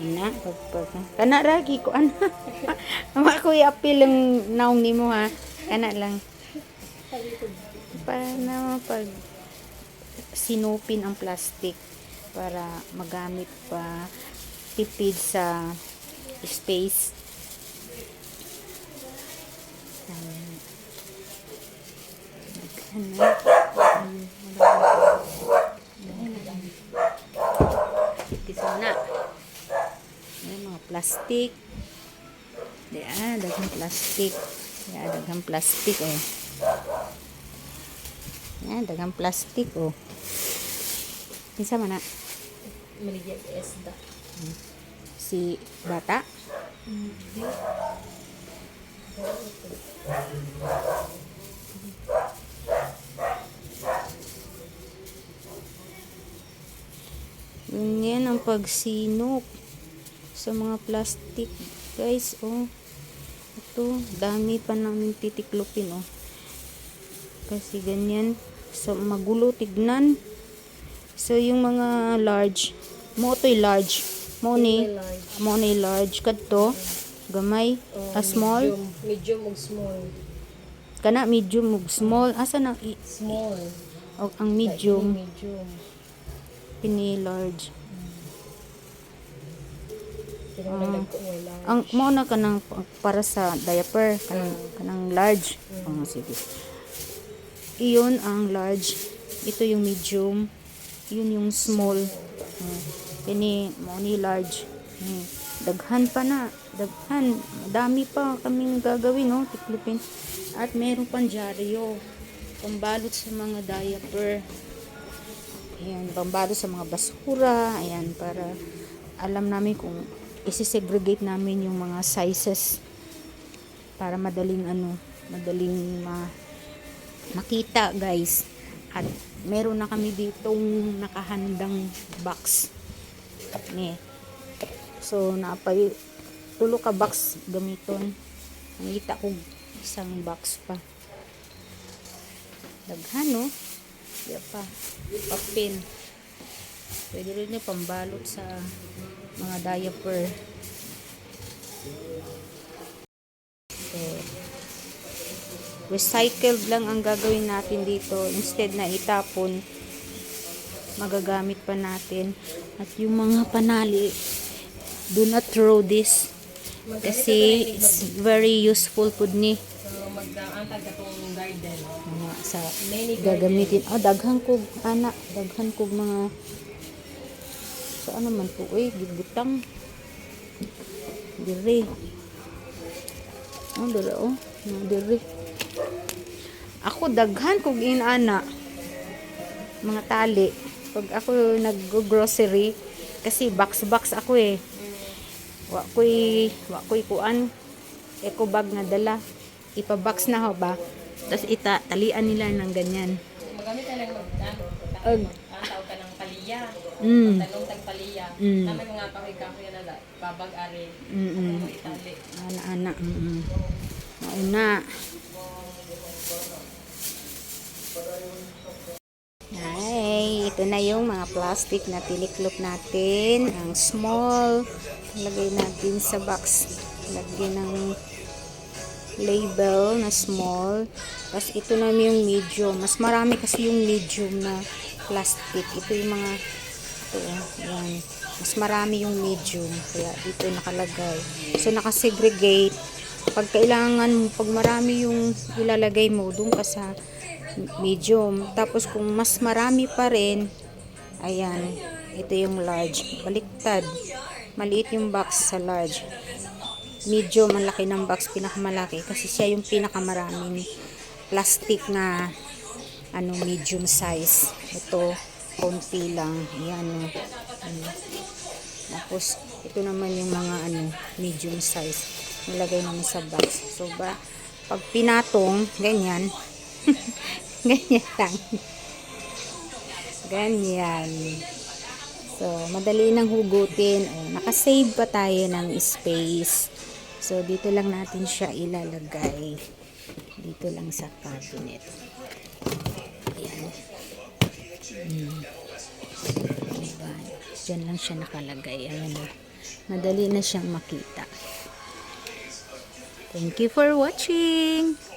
Ana, pagpag. Kana ragi ko ana. Ama ko i-appeal ang naong nimo ha. Kana lang. Para na pag sinupin ang plastic para magamit pa tipid sa space. Ayan. Ano? Ito na. Plastic. Diyan, daghang plastic. Diyan, daghang plastic eh. Yan, daghang plastic oh. Kinsa man na Maligyan esda. si bata? Ganyan ang pagsinok sa mga plastic. Guys, oh. Ito, dami pa namin titiklopin, oh. Kasi ganyan. So, magulo tignan. So, yung mga large, mo to'y large. Mo ni, large. mo ni large. Kadto, gamay, Oh, a small. Medium, medium ug small. Kana medium ug small. Asa na, Small. o, ang medium, Medium. pini large. Pero Ah. mo large. Ang mo na kanang pa- para sa diaper, kanang, kanang large. Oh, sige. Iyon ang large. Ito yung medium. Yun yung small. Oh. Ini mo ni large. Hmm. Daghan pa na. Daghan. Madami pa kaming gagawin, no? Tiklupin. At meron pang dyaryo. Pambalot sa mga diaper. Ayan, pambalot sa mga basura. Ayan, para alam namin kung isi-segregate namin yung mga sizes para madaling ano, madaling ma makita guys. At meron na kami ditong nakahandang box. Ni. So napay tulo ka box gamiton. Nakita ko isang box pa. Daghan no. Di pa. Papel. Pwede rin yung pambalot sa mga diaper. So, recycled lang ang gagawin natin dito. Instead na itapon, magagamit pa natin. At yung mga panali, do not throw this. Kasi it's very useful po ni magdaantag ka tong garden. mga sa gagamitin. Ah, daghan kog anak, daghan kog mga sa ano man to, uy, gibutang. Dire. Oh, dire oh. Mga dire. Ako daghan kog inana. Mga tali. Pag ako nag-grocery, kasi box-box ako eh. Wa ko'y, wa ko'y kuan. Eco bag na dala. Ipa-box na ho ba? Tapos ita, talian nila ng ganyan. Magamit ka lang mag-ano. Ag. Ang tawag ka ng paliya. Mm. Tanong tag paliya. Mm. Naman mga kahoy-kahoy na la. Babag-ari. Mm-mm. Ano itali. Ana-ana. Mm-mm. Mauna. Ay, ito na yung mga plastic na tiniklop natin. Ang small. Lagay natin sa box. Lagyan ng label na small. Tapos ito na yung medium. Mas marami kasi yung medium na plastic. Ito yung mga ito, yan. Mas marami yung medium. Kaya dito nakalagay. So, nakasegregate. Pag kailangan, pag marami yung ilalagay mo, doon ka sa medium. Tapos, kung mas marami pa rin, ayan, ito yung large. Baliktad. Maliit yung box sa large. Medium, ang laki ng box, pinakamalaki. Kasi siya yung pinakamaraming plastic na ano, medium size. Ito, konti lang. Ayan, oh. Ano. Tapos, ito naman yung mga ano, medium size. Nilagay naman sa box. So, ba, pag pinatong, ganyan. ganyan lang. Ganyan. So, madali nang hugutin. O, nakasave pa tayo ng space. So, dito lang natin siya ilalagay. Dito lang sa cabinet. Hmm. Diba? Diyan lang siya nakalagay. Ayan o. madali na siyang makita. Thank you for watching!